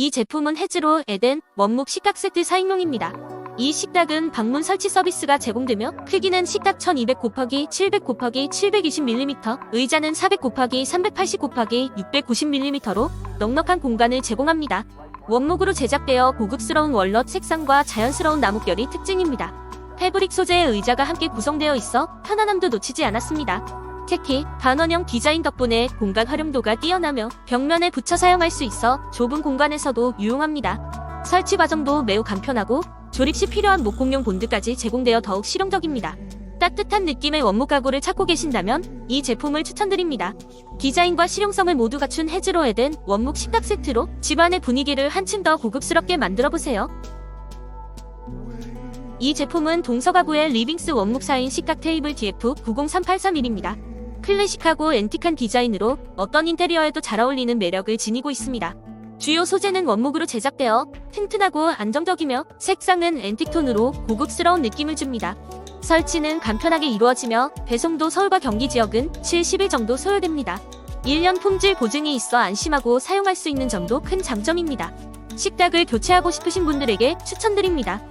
이 제품은 해즈로 에덴 원목 식탁 세트 4인용입니다. 이 식탁은 방문 설치 서비스가 제공되며 크기는 식탁 1200 곱하기 700 곱하기 720mm, 의자는 400 곱하기 380 곱하기 690mm로 넉넉한 공간을 제공합니다. 원목으로 제작되어 고급스러운 월넛 색상과 자연스러운 나뭇결이 특징입니다. 패브릭 소재의 의자가 함께 구성되어 있어 편안함도 놓치지 않았습니다. 특히 반원형 디자인 덕분에 공간 활용도가 뛰어나며 벽면에 붙여 사용할 수 있어 좁은 공간에서도 유용합니다. 설치 과정도 매우 간편하고 조립 시 필요한 목공용 본드까지 제공되어 더욱 실용적입니다. 따뜻한 느낌의 원목 가구를 찾고 계신다면 이 제품을 추천드립니다. 디자인과 실용성을 모두 갖춘 해즈로에 된 원목 식탁 세트로 집안의 분위기를 한층 더 고급스럽게 만들어 보세요. 이 제품은 동서가구의 리빙스 원목 4인 식탁 테이블 DF 90383일입니다. 클래식하고 앤틱한 디자인으로 어떤 인테리어에도 잘 어울리는 매력을 지니고 있습니다. 주요 소재는 원목으로 제작되어 튼튼하고 안정적이며 색상은 앤틱톤으로 고급스러운 느낌을 줍니다. 설치는 간편하게 이루어지며 배송도 서울과 경기 지역은 70일 정도 소요됩니다. 1년 품질 보증이 있어 안심하고 사용할 수 있는 점도 큰 장점입니다. 식탁을 교체하고 싶으신 분들에게 추천드립니다.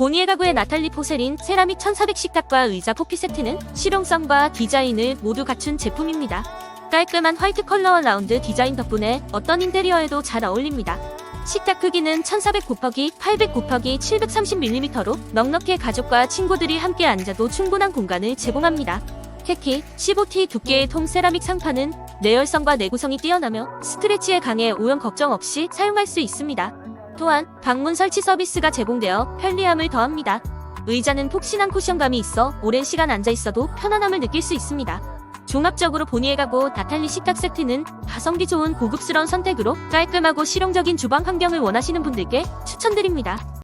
보니에 가구의 나탈리 포세린 세라믹 1400 식탁과 의자 포피 세트는 실용성과 디자인을 모두 갖춘 제품입니다. 깔끔한 화이트 컬러와 라운드 디자인 덕분에 어떤 인테리어에도 잘 어울립니다. 식탁 크기는 1400 곱하기 800 곱하기 730mm로 넉넉히 가족과 친구들이 함께 앉아도 충분한 공간을 제공합니다. 특히 15T 두께의 통 세라믹 상판은 내열성과 내구성이 뛰어나며 스트레치에 강해 오염 걱정 없이 사용할 수 있습니다. 또한 방문 설치 서비스가 제공되어 편리함을 더합니다. 의자는 폭신한 쿠션감이 있어 오랜 시간 앉아 있어도 편안함을 느낄 수 있습니다. 종합적으로 보니에 가고 나탈리 식탁 세트는 가성비 좋은 고급스러운 선택으로 깔끔하고 실용적인 주방 환경을 원하시는 분들께 추천드립니다.